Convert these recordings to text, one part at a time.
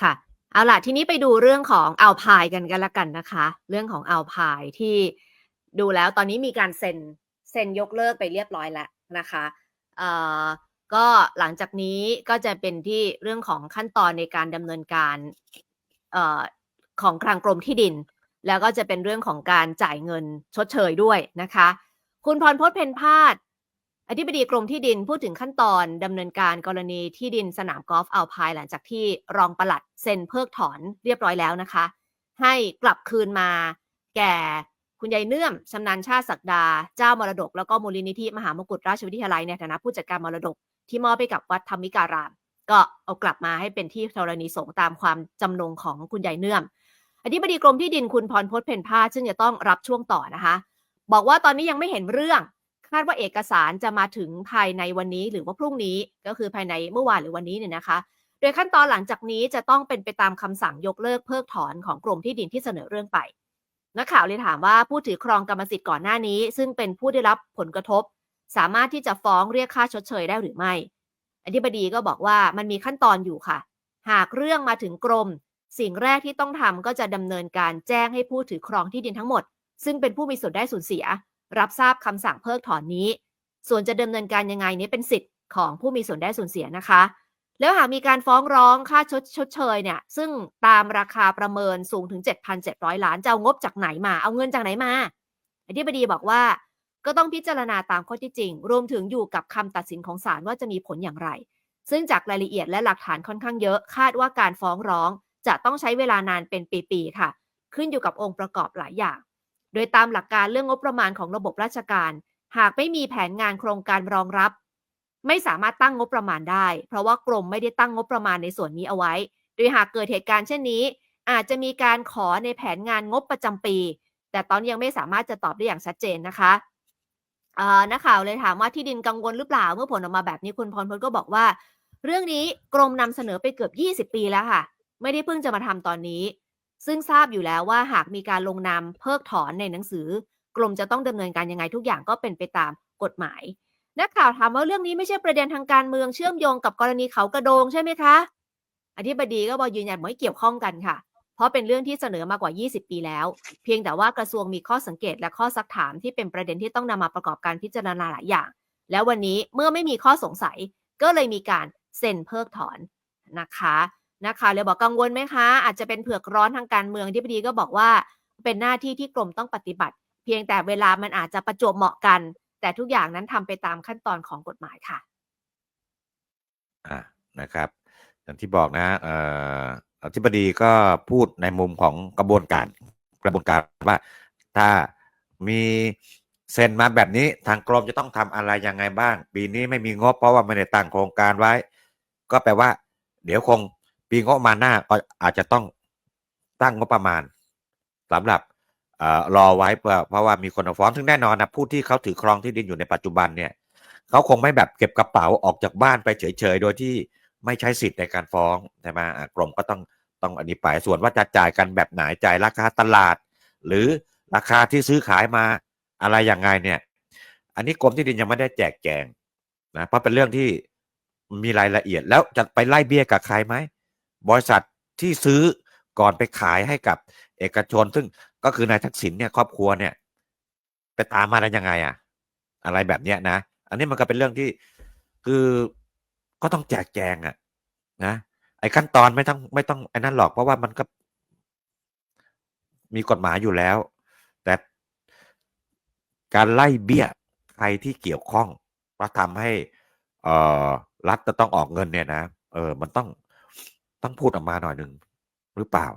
ค่ะ เอาล่ะทีนี้ไปดูเรื่องของอัลพายกันกันละกันนะคะ เรื่องของอัลพายที่ดูแล้วตอนนี้มีการเซ็นเซ็นยกเลิกไปเรียบร้อยแล้วนะคะเอ่อก็หลังจากนี้ก็จะเป็นที่เรื่องของขั้นตอนในการดำเนินการเอ่อของคลังกรมที่ดิน แล้วก็จะเป็นเรื่องของการจ่ายเงินชดเชยด้วยนะคะ คุณพรพจน์เพนพาด อธิบดีกรมที่ดินพูดถึงขั้นตอนดำเนินการกรณีที่ดินสนามกอล์ฟอัลพายหลังจากที่รองปลัดเซ็นเพิกถอนเรียบร้อยแล้วนะคะ ให้กลับคืนมาแก่คุณยายเนื่อมชำนาญชาติศักดา เจ้ามรดก แล้วก็มูลนิธิมหามกุฏราชวิทยาลัยในฐานะผู้จัดการมรดก ที่มอบไปกับวัดธรรมิการาม ก็เอากลับมาให้เป็นที่ธรณีสงตามความจำนงของคุณยายเนื่อมอธิบดีกรมที่ดินคุณพรพจน์เพนพาซึ่งจะต้องรับช่วงต่อนะคะ บอกว่าตอนนี้ยังไม่เห็นเรื่อง คาดว่าเอกสารจะมาถึงภายในวันนี้หรือว่าพรุ่งนี้ก็คือภายในเมื่อวานหรือวันนี้เนี่ยนะคะ โดยขั้นตอนหลังจากนี้จะต้องเป็นไปตามคำสั่งยกเลิกเพิกถอนของกรมที่ดินที่เสนอเรื่องไปนักข่าวเลยถามว่าผู้ถือครองกรรมสิทธิ์ก่อนหน้านี้ ซึ่งเป็นผู้ได้รับผลกระทบ สามารถที่จะฟ้องเรียกค่าชดเชยได้หรือไม่อธิบดีก็บอกว่ามันมีขั้นตอนอยู่ค่ะ หากเรื่องมาถึงกรม สิ่งแรกที่ต้องทำก็จะดำเนินการแจ้งให้ผู้ถือครองที่ดินทั้งหมด ซึ่งเป็นผู้มีส่วนได้ส่วนเสีย รับทราบคำสั่งเพิกถอนนี้ ส่วนจะดำเนินการยังไงนี้เป็นสิทธิ์ของผู้มีส่วนได้ส่วนเสียนะคะ แล้วหากมีการฟ้องร้องค่าชดชดเชยเนี่ยซึ่งตามราคาประเมินสูงถึง 7,700 ล้านจะเอางบจากไหนมา เอาเงินจากไหนมาอธิบดีบอกว่าก็ต้องพิจารณาตามข้อที่จริง รวมถึงอยู่กับคำตัดสินของศาลว่าจะมีผลอย่างไร ซึ่งจากรายละเอียดและหลักฐานค่อนข้างเยอะ คาดว่าการฟ้องร้อง จะต้องใช้เวลานานเป็นปี ๆ ค่ะ ขึ้นอยู่กับองค์ประกอบหลายอย่าง โดยตามหลักการเรื่องงบประมาณของระบบราชการ หากไม่มีแผนงานโครงการรองรับ ไม่สามารถตั้งงบประมาณได้ เพราะว่ากรมไม่ได้ตั้งงบประมาณในส่วนนี้เอาไว้ โดยหากเกิดเหตุการณ์เช่นนี้ อาจจะมีการขอในแผนงานงบประจำปี แต่ตอนนี้ยังไม่สามารถจะตอบได้อย่างชัดเจนนะคะนักข่าวเลยถามว่าที่ดินกังวลหรือเปล่าเมื่อผลออกมาแบบนี้คุณพรพลก็บอกว่า เรื่องนี้กรมนำเสนอไปเกือบ 20 ปีแล้วค่ะ ไม่ได้เพิ่งจะมาทำตอนนี้ ซึ่งทราบอยู่แล้วว่าหากมีการลงนามเพิกถอนในหนังสือ กรมจะต้องดำเนินการยังไงทุกอย่างก็เป็นไปตามกฎหมาย นักข่าวถามว่าเรื่องนี้ไม่ใช่ประเด็นทางการเมืองเชื่อมโยงกับกรณีเขากระโดงใช่ไหมคะ อธิบดีก็บอกยืนยันไม่เกี่ยวข้องกันค่ะ เพราะเป็นเรื่องที่เสนอมากว่า 20 ปีแล้ว เพียงแต่ว่ากระทรวงมีข้อสังเกตและข้อซักถามที่เป็นประเด็นที่ต้องนำมาประกอบการพิจารณาหลายอย่าง แล้ววันนี้เมื่อไม่มีข้อสงสัย ก็เลยมีการเซ็นเพิกถอนนะคะ นะคะเลยบอกกังวลไหมคะ อาจจะเป็นเผือกร้อนทางการเมืองที่พอดีก็บอกว่า เป็นหน้าที่ที่กรมต้องปฏิบัติ เพียงแต่เวลามันอาจจะประจวบเหมาะกัน แต่ทุกอย่างนั้นทำไปตามขั้นตอนของกฎหมายค่ะอ่านะครับอย่างที่บอกนะเอ่ออธิบดีก็พูดในมุมของกระบวนการกระบวนการว่าถ้ามีเซ็นมาแบบนี้ทางกรมจะต้องทำอะไรยังไงบ้าง ปีนี้ไม่มีงบเพราะว่าไม่ได้ตั้งโครงการไว้ ก็แปลว่า เดี๋ยวคง ปีงบประมาณหน้าก็อาจจะต้องตั้งงบประมาณสำหรับอรอไว้เพราะว่ามีคนฟ้องถึงแน่นอนนะผู้ที่เขาถือครองที่ดินอยู่ในปัจจุบันเนี่ยเขาคงไม่แบบเก็บกระเป๋าออกจากบ้านไปเฉยๆ โดยที่ไม่ใช้สิทธิ์ในการฟ้องใช่ไหมกรมก็ต้องต้องอันนี้ไปส่วนว่าจะจ่ายกันแบบไหนจ่ายราคาตลาด หรือราคาที่ซื้อขายมาอะไรยังไงเนี่ย อันนี้กรมที่ดินยังไม่ได้แจกแจงนะเพราะเป็นเรื่องที่มีรายละเอียดแล้วจะไปไล่เบี้ยกับใครไหม บริษัทที่ซื้อก่อนไปขายให้กับเอกชน ซึ่งก็คือนายทักษิณเนี่ยครอบครัวเนี่ย ไปตามมาได้ยังไงอะอะไรแบบเนี้ยนะ อันนี้มันก็เป็นเรื่องที่คือก็ต้องแจกแจงอะนะไอ้ขั้นตอนไม่ต้องไม่ต้องไอ้นั่นหรอกเพราะว่ามันก็มีกฎหมายอยู่แล้ว แต่การไล่เบี้ยใครที่เกี่ยวข้องว่าทำให้ เอ่อรัฐจะต้องออกเงินเนี่ยนะเออมันต้อง ต้องพูดออกมาหน่อยหนึ่งหรือเปล่า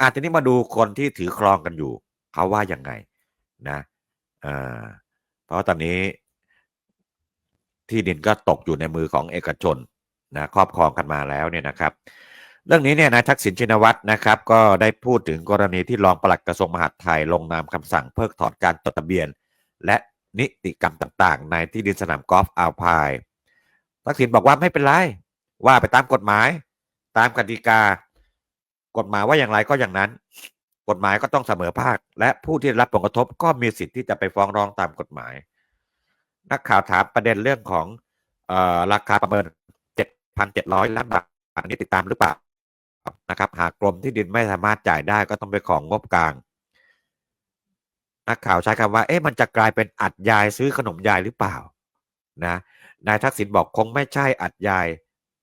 อาทีนี้มาดูคนที่ถือครองกันอยู่ เขาว่ายังไงนะเอ่าเพราะตอนนี้ที่ดินก็ตกอยู่ในมือของเอกชนนะครอบครองกันมาแล้วเนี่ยนะครับ เรื่องนี้เนี่ยนายทักษิณชินวัตรนะครับ ก็ได้พูดถึงกรณีที่รองปลัดกระทรวงมหาดไทยลงนามคำสั่งเพิกถอนการจดทะเบียน และนิติกรรมต่าง ๆ ในที่ดินสนามกอล์ฟอัลพายทักษิณบอกว่าไม่เป็นไร ว่าไปตามกฎหมาย ตามกติกา กฎหมายว่าอย่างไรก็อย่างนั้น กฎหมายก็ต้องเสมอภาค และผู้ที่รับผลกระทบก็มีสิทธิ์ที่จะไปฟ้องร้องตามกฎหมาย นักข่าวถามประเด็นเรื่องของออราคาประเมิน 7,700 ล้านบาทอันนี้ติดตามหรือเปล่านะครับ หากกรมที่ดินไม่สามารถจ่ายได้ก็ต้องไปของงบกลางนักข่าวใช้คำว่าเอ๊ะมันจะกลายเป็นอัดยายซื้อขนมยายหรือเปล่านะนายทักษิณบอกคงไม่ใช่อัดยาย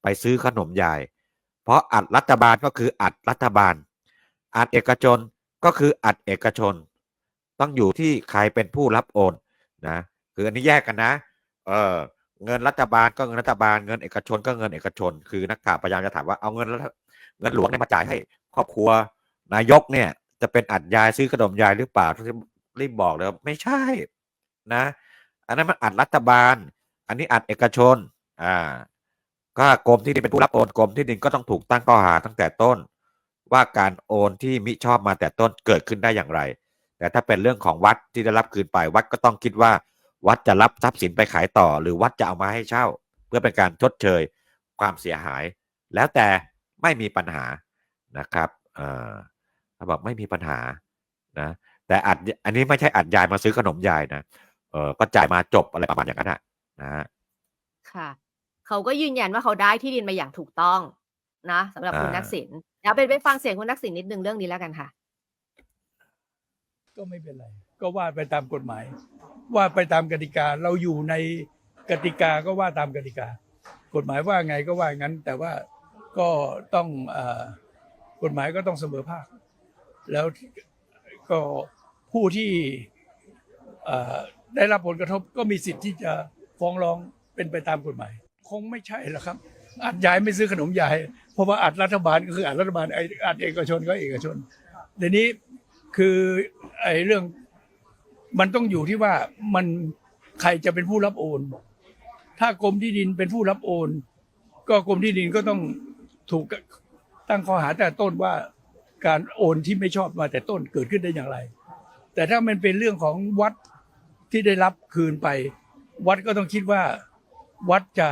ไปซื้อขนมยาย เพราะอัดรัฐบาลก็คืออัดรัฐบาล อัดเอกชนก็คืออัดเอกชน ต้องอยู่ที่ใครเป็นผู้รับโอนนะคืออันนี้แยกกันนะ เออเงินรัฐบาลก็เงินรัฐบาลเงินเอกชนก็เงินเอกชน คือนักข่าวพยายามจะถามว่าเอาเงินเงินหลวงเนี่ยมาจ่ายให้ ครอบครัวนายกเนี่ย จะเป็นอัดยายซื้อขนมยายหรือเปล่ารีบบอกเลยไม่ใช่นะ อันนั้นมันอัดรัฐบาล อันนี้อัดเอกชน อ่า ก็กรมที่ดินเป็นผู้รับโอนกรมที่ดินก็ต้องถูกตั้งข้อหาตั้งแต่ต้น ว่าการโอนที่มิชอบมาแต่ต้นเกิดขึ้นได้อย่างไร แต่ถ้าเป็นเรื่องของวัดที่ได้รับคืนไปวัดก็ต้องคิดว่า วัดจะรับทรัพย์สินไปขายต่อ หรือวัดจะเอามาให้เช่า เพื่อเป็นการชดเชยความเสียหาย แล้วแต่ไม่มีปัญหานะครับเออเขาบอกไม่มีปัญหานะแต่อัดอันนี้ไม่ใช่อัดยายมาซื้อขนมยายนะเออก็จ่ายมาจบอะไรประมาณอย่างนั้นนะนะฮะค่ะ เขาก็ยืนยันว่าเขาได้ที่ดินมาอย่างถูกต้องนะสำหรับคุณอ่าทักษิณแล้วไปไปฟังเสียงคุณทักษิณนิดนึงเรื่องนี้แล้วกันค่ะ ก็ไม่เป็นไร ก็ว่าไปตามกฎหมาย ว่าไปตามกติกาเราอยู่ในกติกาก็ว่าตามกติกา กฎหมายว่าไงก็ว่างั้น แต่ว่าก็ต้องเออกฎหมายก็ต้องเสมอภาค แล้วก็ผู้ที่เอ่อได้รับผลกระทบก็มีสิทธิ์ที่จะฟ้องร้องเป็นไปตามกฎหมาย คงไม่ใช่หรอกครับอัดยายไม่ซื้อขนมยาย เพราะว่าอัดรัฐบาลก็คืออัดรัฐบาลไอ้อัดเอกชนก็เอกชนเดี๋ยวนี้คือไอ้เรื่องมันต้องอยู่ที่ว่ามันใครจะเป็นผู้รับโอน ถ้ากรมที่ดินเป็นผู้รับโอน ก็กรมที่ดินก็ต้องถูกตั้งข้อหาแต่ต้นว่าการโอนที่ไม่ชอบมาแต่ต้นเกิดขึ้นได้อย่างไร แต่ถ้ามันเป็นเรื่องของวัดที่ได้รับคืนไป วัดก็ต้องคิดว่าวัดจะ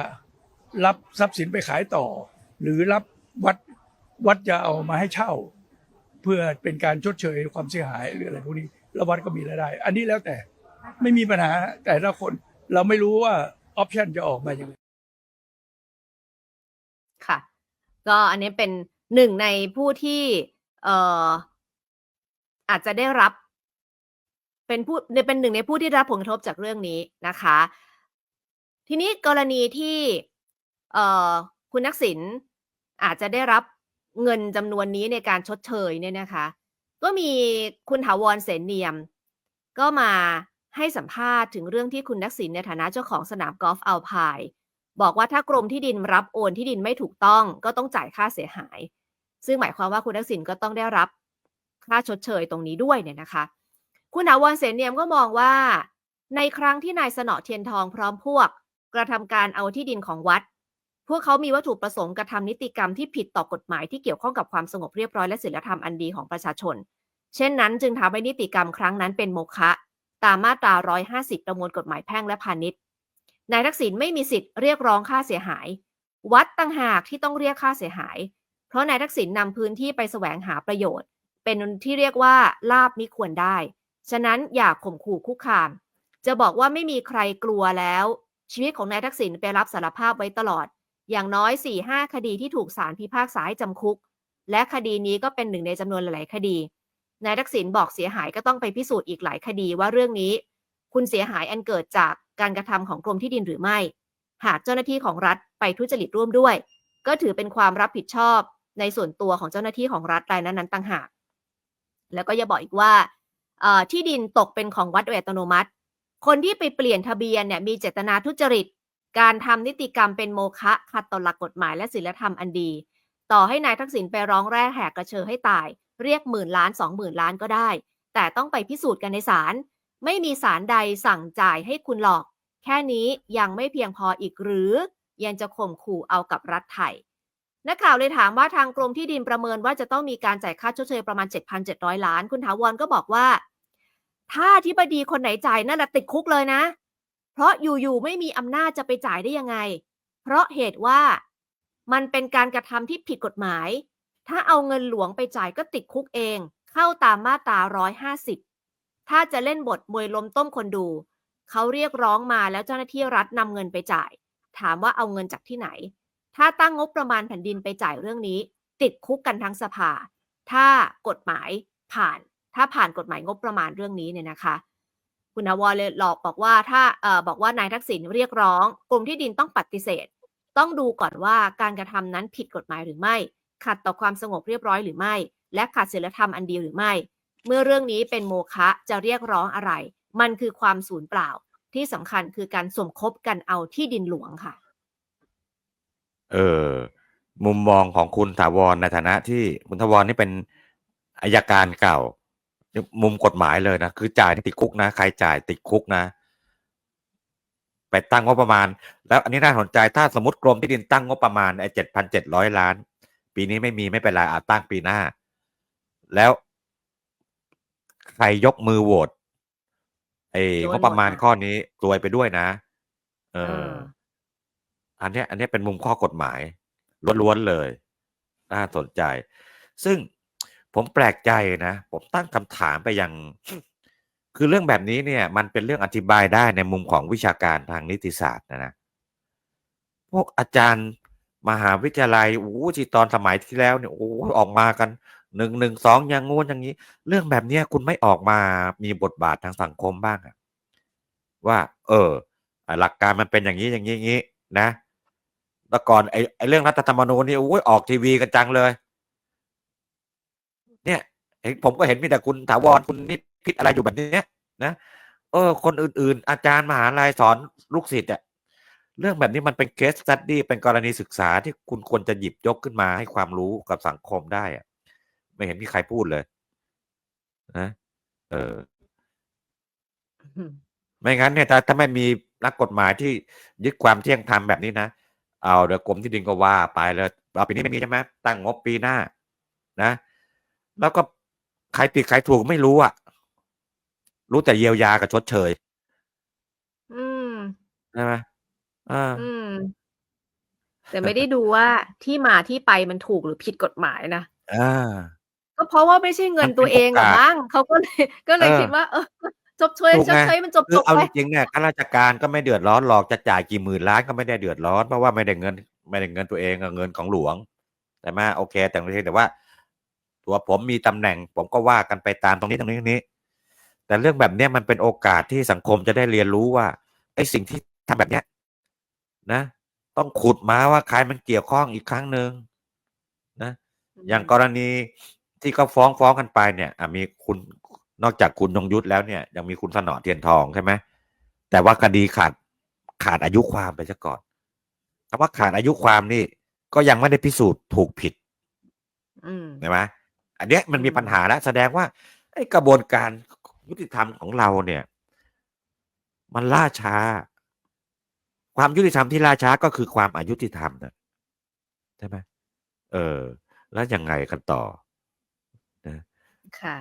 รับทรัพย์สินไปขายต่อ หรือรับวัดวัดจะเอามาให้เช่า เพื่อเป็นการชดเชยความเสียหายหรืออะไรพวกนี้แล้ววัดก็มีรายได้ อันนี้แล้วแต่ไม่มีปัญหาแต่ละคนเราไม่รู้ว่าออปชันจะออกมาอย่างไรค่ะก็อันนี้เป็นหนึ่งในผู้ที่เอ่ออาจจะได้รับ เป็นผู้เป็นหนึ่งในผู้ที่รับผลกระทบจากเรื่องนี้นะคะ ทีนี้กรณีที่ คุณนักสินอาจจะได้รับเงินจำนวนนี้ในการชดเชยเนี่ยนะคะ ก็มีคุณถาวรเสนเนียม ก็มาให้สัมภาษณ์ถึงเรื่องที่คุณนักสินในฐานะเจ้าของสนามกอล์ฟอัลพายบอกว่าถ้ากรมที่ดินรับโอนที่ดินไม่ถูกต้องก็ต้องจ่ายค่าเสียหาย ซึ่งหมายความว่าคุณทักษิณก็ต้องได้รับค่าชดเชยตรงนี้ด้วยเนี่ยนะคะ คุณถาวรเสนเนียมก็มองว่า ในครั้งที่นายสนอเทียนทองพร้อมพวก กระทำการเอาที่ดินของวัด พวกเขามีวัตถุประสงค์กระทำนิติกรรมที่ผิดต่อกฎหมายที่เกี่ยวข้องกับความสงบเรียบร้อยและศีลธรรมอันดีของประชาชน เช่นนั้นจึงทำให้นิติกรรมครั้งนั้นเป็นโมฆะตามมาตรา 150 ประมวลกฎหมายแพ่งและพาณิชย์ นายทักษิณไม่มีสิทธิ์เรียกร้องค่าเสียหาย วัดต่างหากที่ต้องเรียกค่าเสียหาย เพราะนายทักษิณนำพื้นที่ไปแสวงหาประโยชน์ เป็นที่เรียกว่าลาบมิควรได้ ฉะนั้นอย่าข่มขู่คุกคาม จะบอกว่าไม่มีใครกลัวแล้ว ชีวิตของนายทักษิณไปรับสารภาพไว้ตลอด อย่างน้อย 4-5 คดีที่ถูกศาลพิพากษาให้จำคุก และคดีนี้ก็เป็นหนึ่งในจำนวนหลาย ๆ คดี นายทักษิณบอกเสียหายก็ต้องไปพิสูจน์อีกหลายคดีว่าเรื่องนี้ คุณเสียหายอันเกิดจากการกระทำของกรมที่ดินหรือไม่ หากเจ้าหน้าที่ของรัฐไปทุจริตร่วมด้วย ก็ถือเป็นความรับผิดชอบในส่วนตัวของเจ้าหน้าที่ของรัฐรายนั้นๆต่างหาก แล้วก็อย่าบอกอีกว่าที่ดินตกเป็นของวัดโดยอัตโนมัติ คนที่ไปเปลี่ยนทะเบียนเนี่ยมีเจตนาทุจริต การทำนิติกรรมเป็นโมฆะขัดต่อหลักกฎหมายและศีลธรรมอันดี ต่อให้นายทักษิณไปร้องแร่แหกกระเชอให้ตาย เรียกหมื่นล้านสองหมื่นล้านก็ได้ แต่ต้องไปพิสูจน์กันในศาลไม่มีศาลใดสั่งจ่ายให้คุณหรอก แค่นี้ยังไม่เพียงพออีกหรือ ยังจะข่มขู่เอากับรัฐไทยนักข่าวเลยถามว่าทางกรมที่ดินประเมินว่าจะต้องมีการจ่ายค่าชดเชยประมาณ 7,700 ล้าน คุณถาวรก็บอกว่า ถ้าที่บดีคนไหนจ่ายนั่นแหละติดคุกเลยนะ เพราะอยู่ๆไม่มีอำนาจจะไปจ่ายได้ยังไง เพราะเหตุว่ามันเป็นการกระทำที่ผิดกฎหมาย ถ้าเอาเงินหลวงไปจ่ายก็ติดคุกเอง เข้าตามมาตรา 150 ถ้าจะเล่นบทมวยล้มต้มคนดู เขาเรียกร้องมาแล้วเจ้าหน้าที่รัฐนำเงินไปจ่าย ถามว่าเอาเงินจากที่ไหน ถ้าตั้งงบประมาณแผ่นดินไปจ่ายเรื่องนี้ ติดคุกกันทั้งสภา ถ้ากฎหมายผ่าน ถ้าผ่านกฎหมายงบประมาณเรื่องนี้เนี่ยนะคะ คุณอวรเลยหลอกบอกว่าถ้าเอ่อบอกว่านายทักษิณเรียกร้องกรมที่ดินต้องปฏิเสธ ต้องดูก่อนว่าการกระทำนั้นผิดกฎหมายหรือไม่ ขัดต่อความสงบเรียบร้อยหรือไม่ และขัดศีลธรรมอันเดียวหรือไม่ เมื่อเรื่องนี้เป็นโมฆะจะเรียกร้องอะไร มันคือความสูญเปล่า ที่สำคัญคือการสมคบกันเอาที่ดินหลวงค่ะ เออมุมมองของคุณถาวรในฐานะที่คุณถาวรนี่เป็นอายการเก่า มุมกฎหมายเลยนะ คือจ่ายนี่ติดคุกนะ ใครจ่ายติดคุกนะ ไปตั้งงบประมาณ แล้วอันนี้น่าสนใจถ้าสมมติกรมที่ดินตั้งงบประมาณไอ้เจ็ดพันเจ็ดร้อยล้าน ปีนี้ไม่มีไม่เป็นไรอาตั้งปีหน้า แล้วใครยกมือโหวตไอ้โดนหมดงบประมาณนะข้อนี้รวยไปด้วยนะเอเอออ อันเนี้ย อันเนี้ยเป็นมุมข้อกฎหมายล้วนๆเลย น่าสนใจ ซึ่ง ผมแปลกใจนะ ผมตั้งคำถามไปยัง คือเรื่องแบบนี้เนี่ย มันเป็นเรื่องอธิบายได้ในมุมของวิชาการทางนิติศาสตร์นะนะ พวกอาจารย์มหาวิทยาลัยโอ้ที่ตอนสมัยที่แล้วเนี่ยโอ้ออกมากันหนึ่งหนึ่งสองอย่างงู้นอย่างนี้ เรื่องแบบเนี้ยคุณไม่ออกมามีบทบาททางสังคมบ้างอะว่า เออ หลักการมันเป็นอย่างนี้อย่างนี้อย่างนี้นะแล้วก่อนไอ้ไอ้เรื่องรัฐธรรมนูญนี่โอ้ยออกทีวีกันจังเลย เนี่ยเห็นผมก็เห็นมีแต่คุณถาวรคุณนิดพิษอะไรอยู่แบบเนี้ยนะเออ คนอื่นๆ อาจารย์มหาลัยสอนลูกศิษย์อะเรื่องแบบนี้มันเป็นเคสตัดดี้เป็นกรณีศึกษาที่คุณควรจะหยิบยกขึ้นมาให้ความรู้กับสังคมได้อะไม่เห็นมีใครพูดเลยนะเออ ไม่งั้นเนี่ยถ้าถ้าไม่มีนักกฎหมายที่ยึดความเที่ยงธรรมแบบนี้นะเอาเดี๋ยวกรมที่ดินก็ว่าไปเลยเอาปีนี้ไม่มีใช่ไหมตั้งงบปีหน้า นะ แล้วก็ใครผิดใครถูกไม่รู้อะรู้แต่เยียวยากับชดเชยอืมใช่ไหมอ่าอืม แต่ไม่ได้ดูว่าที่มาที่ไปมันถูกหรือผิดกฎหมายนะอ่าก็เพราะว่าไม่ใช่เงินมันเป็นตัวเองหรอโอกาสมั้งเขาก็เลยก็เลยเออคิดว่า เออจบเชยถูกชดไงเชยมันจบคืจอบเอาไปจริงๆเนี่ยข้าราชการก็ไม่เดือดร้อนหรอกจะจ่ายกี่หมื่นล้านก็ไม่ได้เดือดร้อนเพราะว่าไม่ได้เงิน ไม่ได้เงินตัวเองอะเงินของหลวง แต่มาโอเค แต่ไม่ใช่แต่ว่า ตัวผมมีตำแหน่ง ผมก็ว่ากันไปตามตรงนี้ตรงนี้ตรงนี้ แต่เรื่องแบบเนี้ยมันเป็นโอกาสที่สังคมจะได้เรียนรู้ว่าไอ้สิ่งที่ทำแบบเนี้ยนะ ต้องขุดมาว่าใครมันเกี่ยวข้องอีกครั้งหนึ่งนะ อย่างกรณีที่เขาฟ้องฟ้องกันไปเนี่ยอะมีคุณนอกจากคุณยงยุทธแล้วเนี่ยยังมีคุณสนอเทียนทองใช่ไหมแต่ว่าคดีขาดขาดอายุความไปซะก่อนคำว่าขาดอายุความนี่ ก็ยังไม่ได้พิสูจน์ถูกผิดอืมใช่ไหม อันเนี้ยมันมีปัญหาแล้วแสดงว่าไอ้กระบวนการยุติธรรมของเราเนี่ย มันล่าช้า ความยุติธรรมที่ล่าช้าก็คือความอายุติธรรมนะใช่ไหมเออ แล้วยังไงกันต่อค่ะ